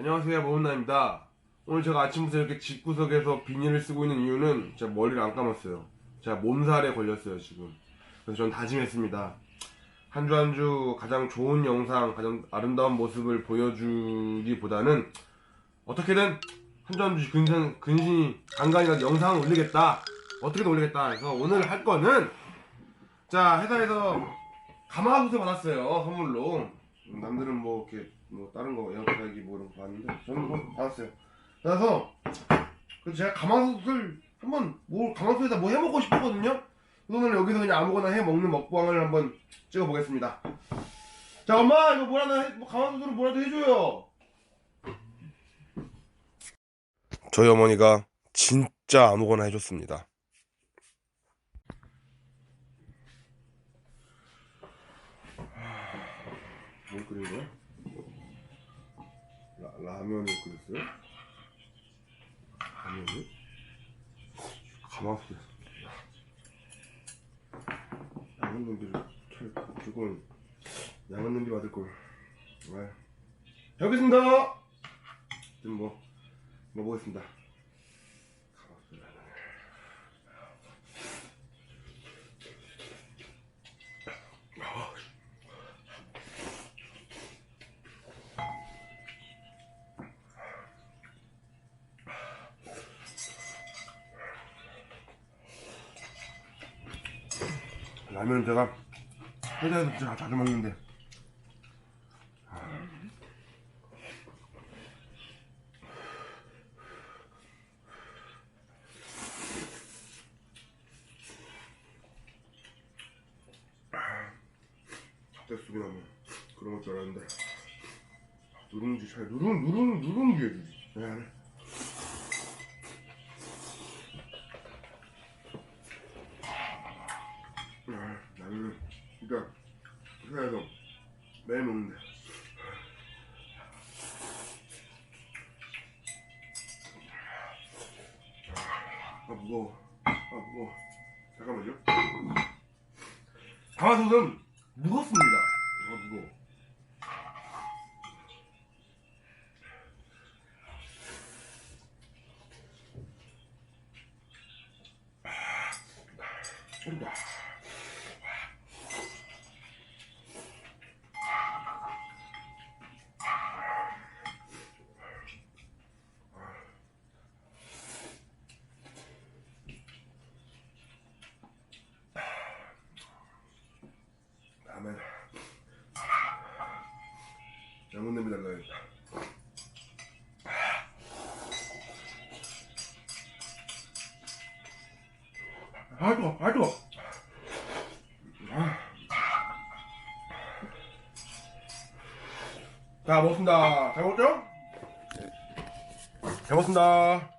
안녕하세요 모은나입니다. 오늘 제가 아침부터 이렇게 집구석에서 비닐을 쓰고 있는 이유는 제가 머리를 안 감았어요. 제가 몸살에 걸렸어요 지금. 그래서 저는 다짐했습니다. 한 주 한 주 가장 좋은 영상 가장 아름다운 모습을 보여주기보다는 어떻게든 한 주 한 주 근신, 근신이 간간이라도 영상을 올리겠다. 어떻게든 올리겠다. 해서 오늘 할 거는 자 회사에서 가마솥을 받았어요 선물로 남들은 뭐 이렇게 뭐 다른 거 에어프라이기 뭐 이런 거 받았는데 저는 뭐 받았어요. 그래서 그래서 제가 가마솥을 한번 뭐 가마솥에다 뭐 해먹고 싶었거든요. 오늘 여기서 그냥 아무거나 해 먹는 먹방을 한번 찍어 보겠습니다. 자 엄마 이거 뭐라도 해, 뭐 가마솥으로 뭐라도 해줘요. 저희 어머니가 진짜 아무거나 해줬습니다 거야? 라, 라면을 끓였어요? 라면을? 가마솥에 양은 냄비를 털 조금 양은 냄비 받을 걸. 네. 잘 먹겠습니다. 지금 뭐 먹어보겠습니다. 가마솥 라면을. 아, 라면 제가 회사에서 진짜 자주 먹는데. 갑자기 속이 나면 그런 것줄 알았는데. 누룽지 잘 누룽 누룽 누룽지 해주지. 네. 진짜 회사에서 매일 먹는데 아 무거워 아 무거워 잠깐만요 가마솥은 무겁습니다 이거 무거워 끓 다음에 양은 냄비 달라야겠다. 아 뜨거 아 뜨거 자 먹습니다. 잘 먹었죠? 잘 먹습니다